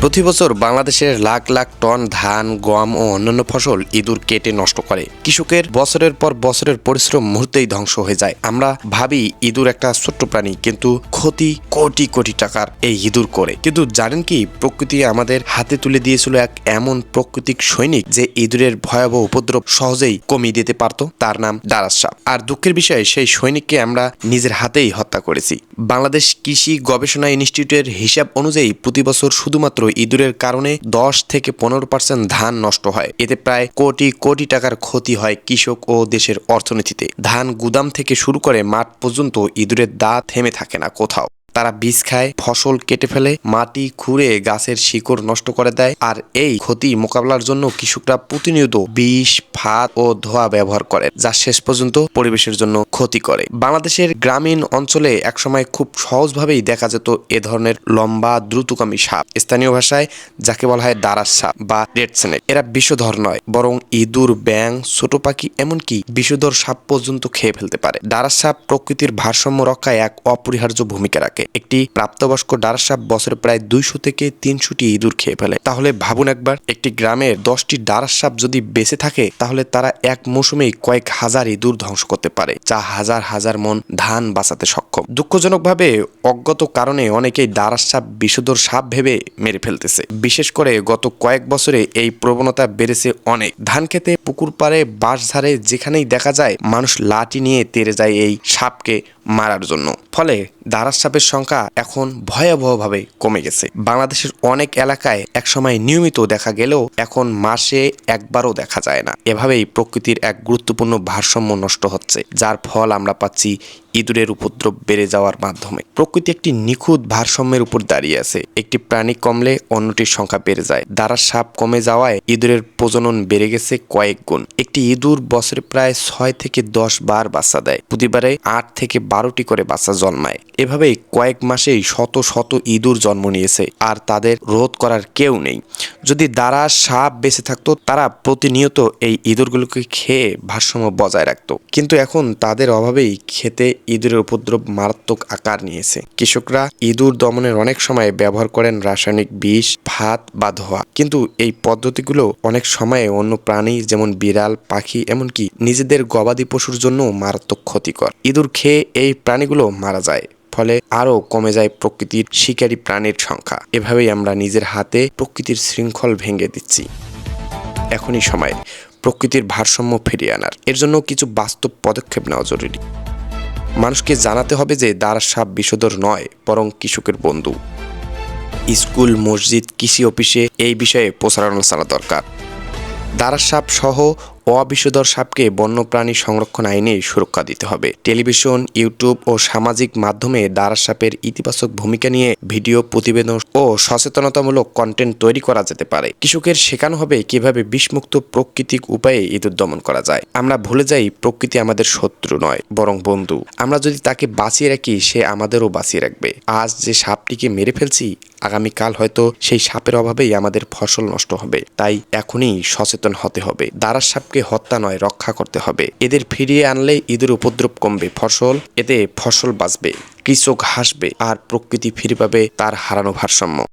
প্রতি বছর বাংলাদেশের লাখ লাখ টন ধান, গম ও অন্যান্য ফসল ইঁদুর কেটে নষ্ট করে। কৃষকের বছরের পর বছরের পরিশ্রম মুহূর্তেই ধ্বংস হয়ে যায়। আমরা ভাবি ইঁদুর একটা ছোট্ট প্রাণী, কিন্তু ক্ষতি কোটি কোটি টাকার এই ইঁদুর করে। কিন্তু জানেন কি, প্রকৃতি আমাদের হাতে তুলে দিয়েছিল এক এমন প্রাকৃতিক সৈনিক যে ইঁদুরের ভয়াবহ উপদ্রব সহজেই কমিয়ে দিতে পারত। তার নাম দারাস সাপ। আর দুঃখের বিষয়ে, সেই সৈনিককে আমরা নিজের হাতেই হত্যা করেছি। বাংলাদেশ কৃষি গবেষণা ইনস্টিটিউটের হিসাব অনুযায়ী প্রতি বছর শুধুমাত্র ইঁদুরের কারণে দশ থেকে পনেরো পার্সেন্ট ধান নষ্ট হয়। এতে প্রায় কোটি কোটি টাকার ক্ষতি হয় কৃষক ও দেশের অর্থনীতিতে। ধান গুদাম থেকে শুরু করে মাঠ পর্যন্ত ইঁদুরের দা থেমে থাকে না কোথাও। তারা বীজ খায়, ফসল কেটে ফেলে, মাটি খুঁড়ে গাছের শিকড় নষ্ট করে দেয়, আর এই ক্ষতি মোকাবেলার জন্য কৃষকরা প্রতিনিয়ত বিষ ফাঁদ ও ধোয়া ব্যবহার করে, যা শেষ পর্যন্ত পরিবেশের জন্য ক্ষতি করে। বাংলাদেশের গ্রামীণ অঞ্চলে একসময় খুব সহজভাবেই দেখা যেত এ ধরনের লম্বা দ্রুতগামী সাপ। স্থানীয় ভাষায় যাকে বলা হয় দারাস সাপ বা রেড স্নেক। এরা বিষধর নয়, বরং ইঁদুর ব্যাং ছোট পাখি এমনকি বিষধর সাপ পর্যন্ত খেয়ে ফেলতে পারে। দারাস সাপ প্রকৃতির ভারসাম্য রক্ষায় এক অপরিহার্য ভূমিকা রাখে। একটি প্রাপ্তবয়স্ক দারাস সাপ বছরে প্রায় দুইশো থেকে তিনশোটি ইঁদুর খেয়ে ফেলে। তাহলে ভাবুন একবার, একটি গ্রামের দশটি দারাস সাপ যদি বেঁচে থাকে, তাহলে তারা এক মৌসুমেই কয়েক হাজার ইঁদুর ধ্বংস করতে পারে, যা হাজার হাজার মন ধান বাঁচাতে সক্ষম। দুঃখজনকভাবে অজ্ঞত কারণে অনেকেই দারাস সাপ বিষধর সাপ ভেবে মেরে ফেলতেছে। বিশেষ করে গত কয়েক বছরে এই প্রবণতা বেড়েছে অনেক। ধান খেতে পুকুর পাড়ে বাঁশঝাড়ে যেখানেই দেখা যায়, মানুষ লাঠি নিয়ে তেড়ে যায় এই সাপকে মারার জন্য। ফলে দারাস সাপের সংখ্যা এখন ভয়াবহভাবে কমে গেছে। বাংলাদেশের অনেক এলাকায় একসময় নিয়মিত দেখা গেলেও এখন মাসে একবারও দেখা যায় না। এভাবেই প্রকৃতির এক গুরুত্বপূর্ণ ভারসাম্য নষ্ট হচ্ছে, যার ফল আমরা পাচ্ছি ইঁদুরের উপদ্রব বেড়ে যাওয়ার মাধ্যমে। প্রকৃতি একটি নিখুঁত ভারসাম্যের উপর দাঁড়িয়ে আছে। একটি প্রাণী কমলে অন্যটির সংখ্যা বেড়ে যায়। দ্বারা সাপ কমে যাওয়ায় ইঁদুরের প্রজনন বেড়ে গেছে কয়েক গুণ। একটি ইঁদুর বছরে প্রায় ছয় থেকে দশ বার বাচ্চা দেয়। প্রতিবারে আট থেকে বারোটি করে বাচ্চা জন্মায়। এভাবেই কয়েক মাসেই শত শত ইঁদুর জন্ম নিয়েছে। আর তাদের রোধ করার কেউ নেই। যদি দ্বারা সাপ বেঁচে থাকতো, তারা প্রতিনিয়ত এই ইঁদুরগুলোকে খেয়ে ভারসাম্য বজায় রাখতো। কিন্তু এখন তাদের অভাবেই খেতে ইঁদুরের উপদ্রব মারাত্মক আকার নিয়েছে। কৃষকরা ইঁদুর দমনের অনেক সময় ব্যবহার করেন রাসায়নিক বিষ, ভাত বা ধোয়া। কিন্তু এই পদ্ধতিগুলো অনেক সময়ে অন্য প্রাণী যেমন বিড়াল, পাখি, এমনকি নিজেদের গবাদি পশুর জন্য মারাত্মক ক্ষতিকর। ইঁদুর খেয়ে এই প্রাণীগুলো মারা যায়। ফলে আরও কমে যায় প্রকৃতির শিকারী প্রাণীর সংখ্যা। এভাবেই আমরা নিজের হাতে প্রকৃতির শৃঙ্খল ভেঙে দিচ্ছি। এখনই সময় প্রকৃতির ভারসাম্য ফিরিয়ে আনার। এর জন্য কিছু বাস্তব পদক্ষেপ নেওয়া জরুরি। মানুষকে জানাতে হবে যে দারার সাপ বিষধর নয়, বরং কৃষকের বন্ধু। স্কুল, মসজিদ, কৃষি অফিসে এই বিষয়ে প্রচারণা চালা দরকার। দারার সাপ অবিষধর সাপকে বন্যপ্রাণী সংরক্ষণ আইনে সুরক্ষা দিতে হবে। টেলিভিশন, ইউটিউব ও সামাজিক মাধ্যমে দারার সাপের ইতিবাচক ভূমিকা নিয়ে ভিডিও প্রতিবেদন ও সচেতনতামূলক কন্টেন্ট তৈরি করা যেতে পারে। কৃষকের শেখানো হবে কীভাবে বিষমুক্ত প্রাকৃতিক উপায়ে ইঁদুর দমন করা যায়। আমরা ভুলে যাই প্রকৃতি আমাদের শত্রু নয়, বরং বন্ধু। আমরা যদি তাকে বাঁচিয়ে রাখি, সে আমাদেরও বাঁচিয়ে রাখবে। আজ যে সাপটিকে মেরে ফেলছি আগামীকাল হয়তো সেই সাপের অভাবেই আমাদের ফসল নষ্ট হবে। তাই এখনই সচেতন হতে হবে। দ্বারা সাপকে হত্যা নয়, রক্ষা করতে হবে। এদের ফিরিয়ে আনলে ঈদের উপদ্রব কমবে ফসল, এতে ফসল বাঁচবে, কৃষক হাসবে, আর প্রকৃতি ফিরে পাবে তার হারানো ভারসাম্য।